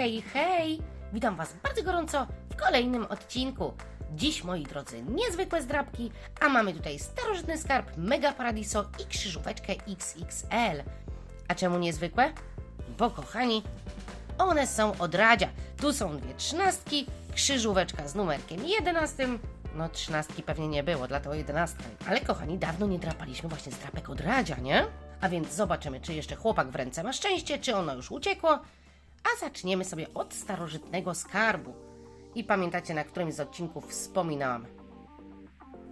Hej, hej! Witam Was bardzo gorąco w kolejnym odcinku. Dziś, moi drodzy, niezwykłe zdrabki, a mamy tutaj starożytny skarb Mega Paradiso i krzyżóweczkę XXL. A czemu niezwykłe? Bo, kochani, one są od Radzia. Tu są dwie trzynastki, krzyżóweczka z numerkiem jedenastym. No, trzynastki pewnie nie było, dlatego jedenastka. Ale, kochani, dawno nie drapaliśmy właśnie zdrapek od Radzia, nie? A więc zobaczymy, czy jeszcze chłopak w ręce ma szczęście, czy ono już uciekło. A zaczniemy sobie od starożytnego skarbu. I pamiętacie, na którymś z odcinków wspominałam,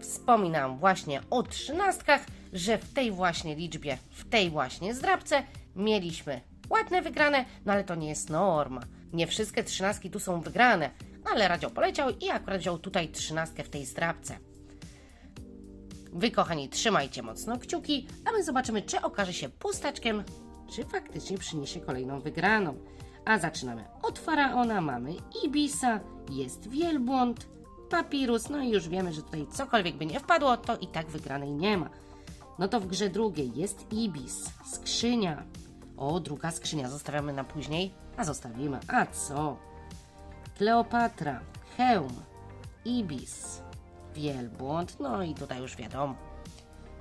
wspominałam właśnie o trzynastkach, że w tej właśnie liczbie, w tej właśnie zdrabce mieliśmy ładne wygrane, no ale to nie jest norma. Nie wszystkie trzynastki tu są wygrane, ale Radzio poleciał i akurat wziął tutaj trzynastkę w tej zdrabce. Wy, kochani, trzymajcie mocno kciuki, a my zobaczymy, czy okaże się pustaczkiem, czy faktycznie przyniesie kolejną wygraną. A zaczynamy od faraona, mamy Ibisa, jest wielbłąd, papirus, no i już wiemy, że tutaj cokolwiek by nie wpadło, to i tak wygranej nie ma. No to w grze drugiej jest Ibis, skrzynia. O, druga skrzynia, zostawiamy na później, a zostawimy. A co? Kleopatra, hełm, Ibis, wielbłąd, no i tutaj już wiadomo.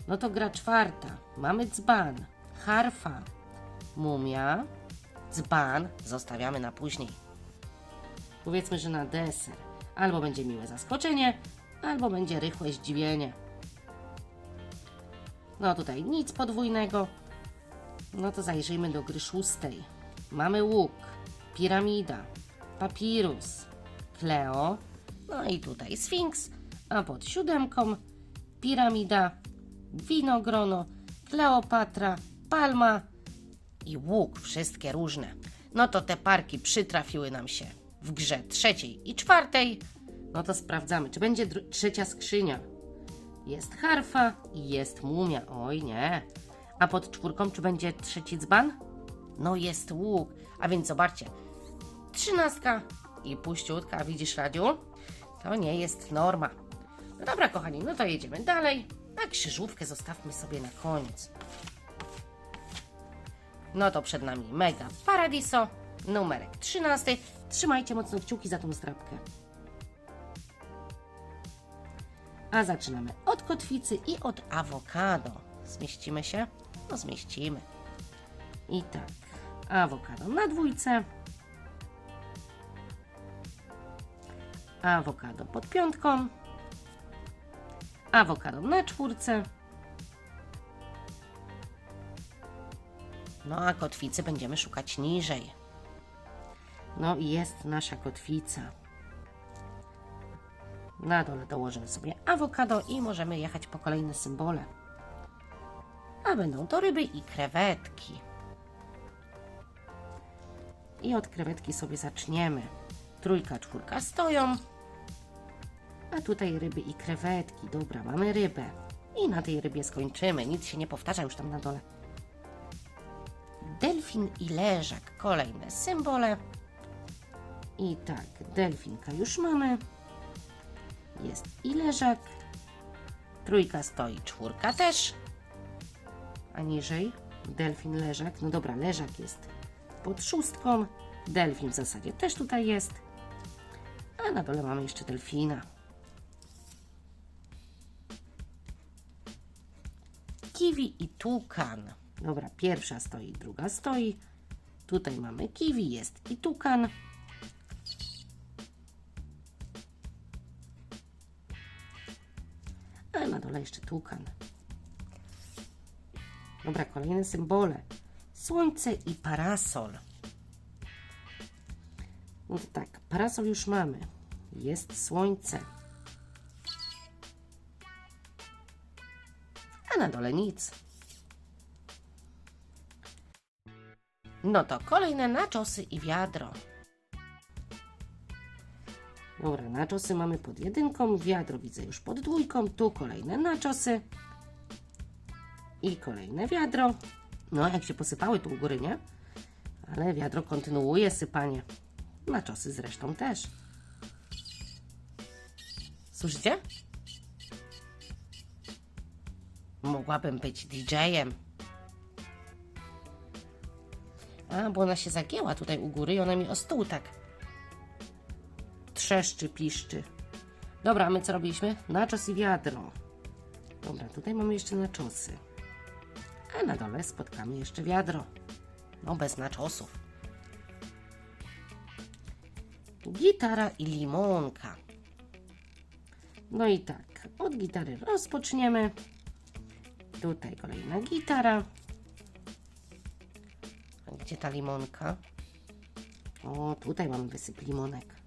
No to gra czwarta. Mamy dzban, harfa, mumia, dzban zostawiamy na później. Powiedzmy, że na deser. Albo będzie miłe zaskoczenie, albo będzie rychłe zdziwienie. No tutaj nic podwójnego. No to zajrzyjmy do gry szóstej. Mamy łuk, piramida, papirus, kleo, no i tutaj sfinks, a pod siódemką piramida, winogrono, Kleopatra, palma i łuk, wszystkie różne. No to te parki przytrafiły nam się w grze trzeciej i czwartej. No to sprawdzamy, czy będzie trzecia skrzynia. Jest harfa i jest mumia. Oj nie. A pod czwórką, czy będzie trzeci dzban? No jest łuk. A więc zobaczcie. Trzynastka i puściutka, widzisz Radziu? To nie jest norma. No dobra, kochani, no to jedziemy dalej. A krzyżówkę zostawmy sobie na koniec. No to przed nami Mega Paradiso, numerek 13. Trzymajcie mocno kciuki za tą strapkę. A zaczynamy od kotwicy i od awokado. Zmieścimy się? No zmieścimy. I tak, awokado na dwójce. Awokado pod piątką. Awokado na czwórce. No a kotwicy będziemy szukać niżej. No i jest nasza kotwica. Na dole dołożymy sobie awokado i możemy jechać po kolejne symbole. A będą to ryby i krewetki. I od krewetki sobie zaczniemy. Trójka, czwórka stoją. A tutaj ryby i krewetki. Dobra, mamy rybę. I na tej rybie skończymy. Nic się nie powtarza już tam na dole. Delfin i leżak. Kolejne symbole. I tak, delfinka już mamy. Jest i leżak. Trójka stoi, czwórka też. A niżej delfin, leżak. No dobra, leżak jest pod szóstką. Delfin w zasadzie też tutaj jest. A na dole mamy jeszcze delfina. Kiwi i tukan. Dobra, pierwsza stoi, druga stoi. Tutaj mamy kiwi, jest i tukan. A na dole jeszcze tukan. Dobra, kolejne symbole. Słońce i parasol. No to tak, parasol już mamy. Jest słońce. A na dole nic. No to kolejne naczosy i wiadro. Dobra, naczosy mamy pod jedynką, wiadro widzę już pod dwójką, tu kolejne naczosy i kolejne wiadro. No, jak się posypały tu u góry, nie? Ale wiadro kontynuuje sypanie. Naczosy zresztą też. Słyszycie? Mogłabym być DJ-em. A, bo ona się zagięła tutaj u góry i ona mi o stół tak trzeszczy, piszczy. Dobra, a my co robiliśmy? Naczos i wiadro. Dobra, tutaj mamy jeszcze naczosy. A na dole spotkamy jeszcze wiadro. No, bez naczosów. Gitara i limonka. No i tak, od gitary rozpoczniemy. Tutaj kolejna gitara. Gdzie ta limonka? O, tutaj mamy wysyp limonek.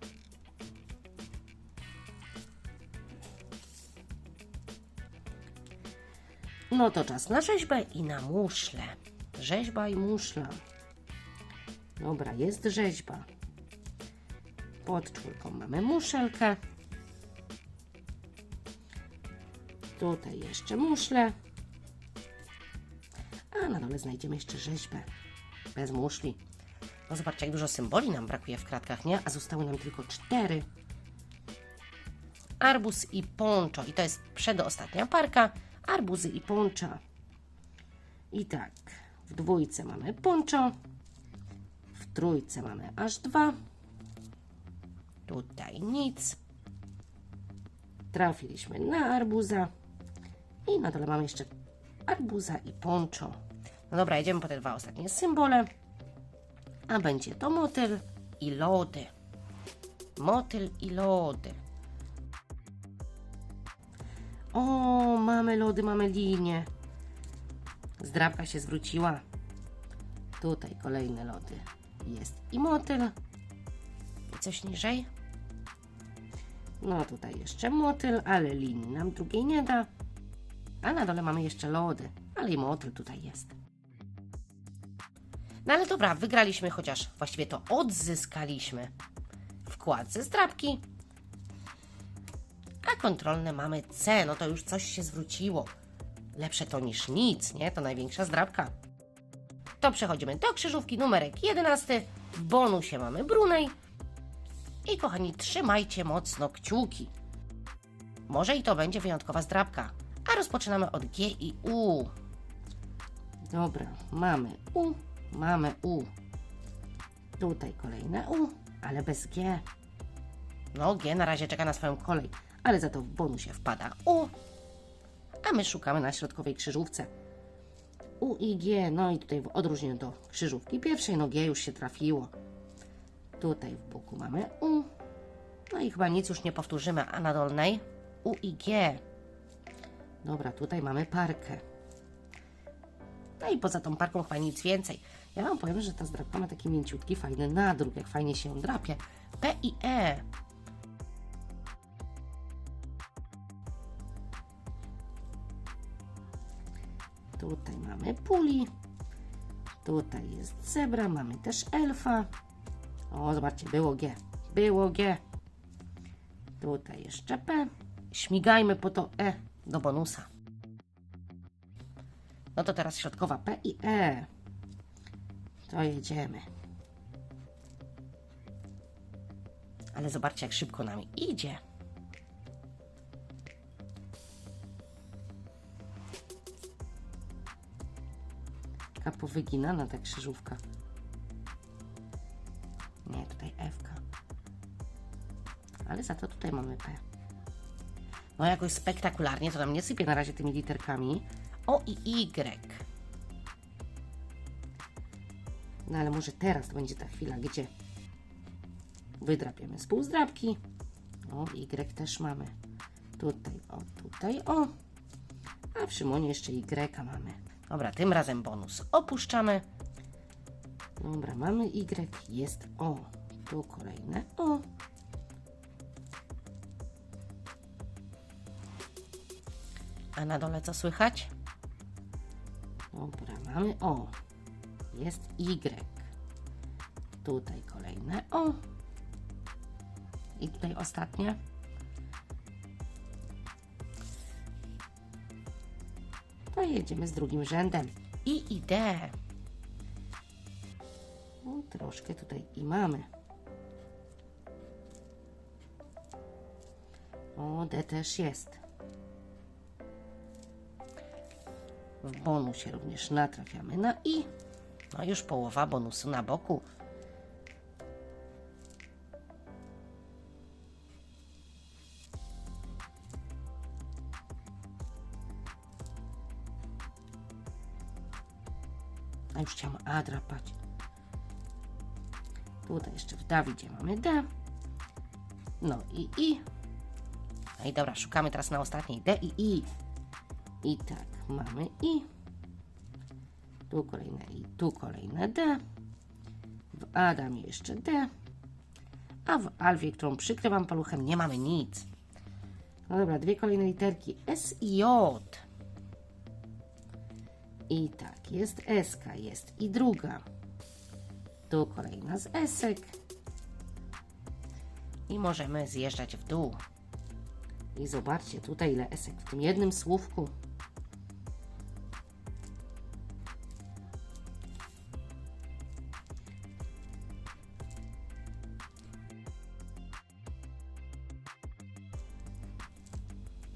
No to czas na rzeźbę i na muszle. Rzeźba i muszla. Dobra, jest rzeźba. Pod czwórką mamy muszelkę. Tutaj jeszcze muszle. A na dole znajdziemy jeszcze rzeźbę. Bez muszli. No zobaczcie, jak dużo symboli nam brakuje w kratkach, nie? A zostały nam tylko cztery. Arbuz i ponczo. I to jest przedostatnia parka. Arbuzy i poncza. I tak, w dwójce mamy ponczo. W trójce mamy aż dwa. Tutaj nic. Trafiliśmy na arbuza. I na dole mamy jeszcze arbuza i ponczo. No dobra, jedziemy po te dwa ostatnie symbole. A będzie to motyl i lody. Motyl i lody. O, mamy lody, mamy linię. Zdrabka się zwróciła. Tutaj kolejne lody. Jest i motyl. I coś niżej. No tutaj jeszcze motyl, ale linii nam drugiej nie da. A na dole mamy jeszcze lody, ale i motyl tutaj jest. No ale dobra, wygraliśmy, chociaż właściwie to odzyskaliśmy wkład ze zdrabki. A kontrolne mamy C, no to już coś się zwróciło. Lepsze to niż nic, nie? To największa zdrabka. To przechodzimy do krzyżówki numerek 11. W bonusie mamy Brunej. I kochani, trzymajcie mocno kciuki. Może i to będzie wyjątkowa zdrabka. A rozpoczynamy od G i U. Dobra, mamy U, mamy U. Tutaj kolejne U, ale bez G. No, G na razie czeka na swoją kolej, ale za to w bonusie wpada U. A my szukamy na środkowej krzyżówce. U i G, no i tutaj w odróżnieniu do krzyżówki pierwszej, no G już się trafiło. Tutaj w boku mamy U. No i chyba nic już nie powtórzymy, a na dolnej U i G. Dobra, tutaj mamy parkę. No i poza tą parką chyba nic więcej. Ja Wam powiem, że ta zdrabka ma taki mięciutki, fajny nadruk, jak fajnie się drapie. P i E. Tutaj mamy puli. Tutaj jest zebra, mamy też elfa. O, zobaczcie, było G. Było G. Tutaj jeszcze P. Śmigajmy po to E do bonusa. No to teraz środkowa P i E. To jedziemy. Ale zobaczcie, jak szybko nam idzie. Taka powyginana ta krzyżówka. Nie, tutaj F. Ale za to tutaj mamy P. No jakoś spektakularnie to nam nie sypie na razie tymi literkami. O i Y. No ale może teraz to będzie ta chwila, gdzie wydrapiemy z półzdrapki. O, Y też mamy. Tutaj, o, tutaj, o. A w Szymonie jeszcze Y mamy. Dobra, tym razem bonus opuszczamy. Dobra, mamy Y, jest O. Tu kolejne O. A na dole co słychać? Dobra, mamy O. Jest Y. Tutaj kolejne O. I tutaj ostatnie. To jedziemy z drugim rzędem. I i D. No, troszkę tutaj i mamy. O, D też jest. W bonusie również natrafiamy na I. No już połowa bonusu na boku. A już chciałam A drapać. Tutaj jeszcze w Dawidzie mamy D. No i I. No i dobra, szukamy teraz na ostatniej D i I. I tak, mamy I. Tu kolejne I, tu kolejne D. W Adamie jeszcze D. A w Alwie, którą przykrywam paluchem, nie mamy nic. No dobra, dwie kolejne literki. S i J. I tak, jest SK, jest i druga. Tu kolejna z esek. I możemy zjeżdżać w dół. I zobaczcie tutaj ile esek w tym jednym słówku.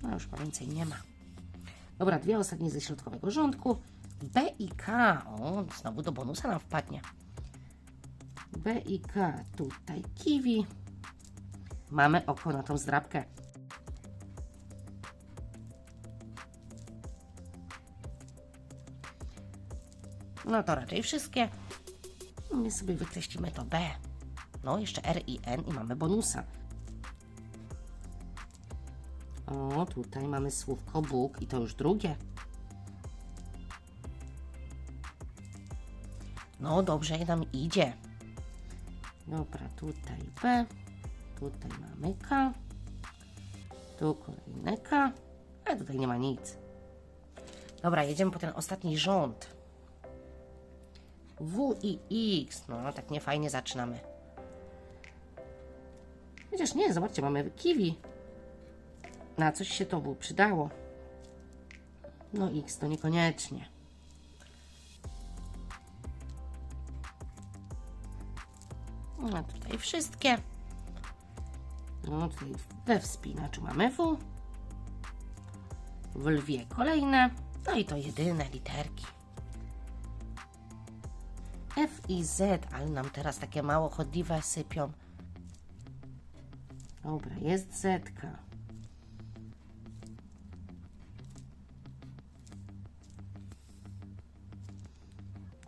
No już po więcej nie ma. Dobra, dwie ostatnie ze środkowego rządku. B i K. O, znowu do bonusa nam wpadnie. B i K. Tutaj kiwi. Mamy oko na tą zdrabkę. No to raczej wszystkie. My sobie wykreślimy to B. No, jeszcze R i N i mamy bonusa. O, tutaj mamy słówko Bóg i to już drugie. No, dobrze nam idzie. Dobra, tutaj B, tutaj mamy K, tu kolejne K, a tutaj nie ma nic. Dobra, jedziemy po ten ostatni rząd. W i X, no tak nie fajnie zaczynamy. Chociaż nie, zobaczcie, mamy kiwi. Na coś się to by przydało. No X to niekoniecznie. No tutaj wszystkie. No tutaj we wspinaczu mamy W. W lwie kolejne. No i to jedyne literki. F i Z, ale nam teraz takie mało chodliwe sypią. Dobra, jest Zetka.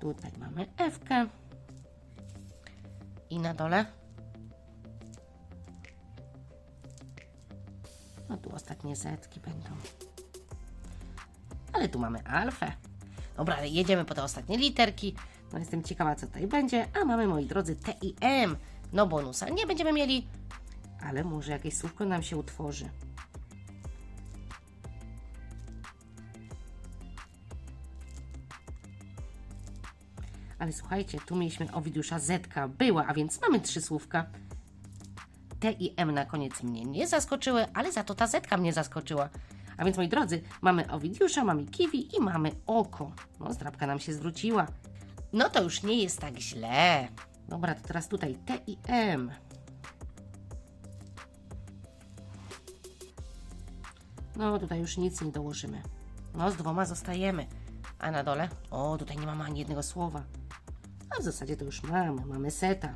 Tutaj mamy F. -kę. I na dole. No tu ostatnie zetki będą. Ale tu mamy alfę. Dobra, ale jedziemy po te ostatnie literki. No jestem ciekawa, co tutaj będzie. A mamy, moi drodzy, T i M. No bonusa nie będziemy mieli, ale może jakieś słówko nam się utworzy. Ale słuchajcie, tu mieliśmy Owidiusza Zetka. Była, a więc mamy trzy słówka. T i M na koniec mnie nie zaskoczyły, ale za to ta Zetka mnie zaskoczyła. A więc, moi drodzy, mamy Owidiusza, mamy kiwi i mamy oko. No, zdrabka nam się zwróciła. No to już nie jest tak źle. Dobra, to teraz tutaj T i M. No, tutaj już nic nie dołożymy. No, z dwoma zostajemy. A na dole? O, tutaj nie mamy ani jednego słowa. A w zasadzie to już mamy. Mamy seta.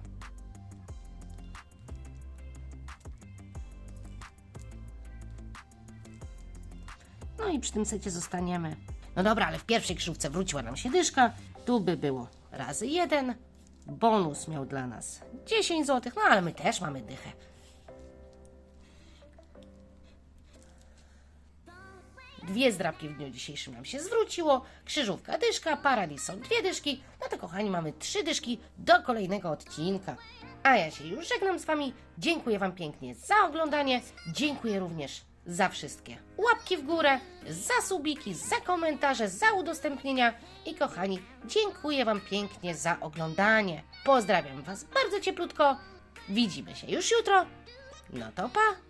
No i przy tym secie zostaniemy. No dobra, ale w pierwszej krzyżówce wróciła nam się dyszka. Tu by było razy jeden. Bonus miał dla nas 10 zł, no ale my też mamy dychę. Dwie zdrabki w dniu dzisiejszym nam się zwróciło. Krzyżówka, dyszka, paradis są dwie dyszki. No to kochani, mamy trzy dyszki do kolejnego odcinka. A ja się już żegnam z Wami. Dziękuję Wam pięknie za oglądanie. Dziękuję również za wszystkie łapki w górę, za subiki, za komentarze, za udostępnienia. I kochani, dziękuję Wam pięknie za oglądanie. Pozdrawiam Was bardzo cieplutko. Widzimy się już jutro. No to pa!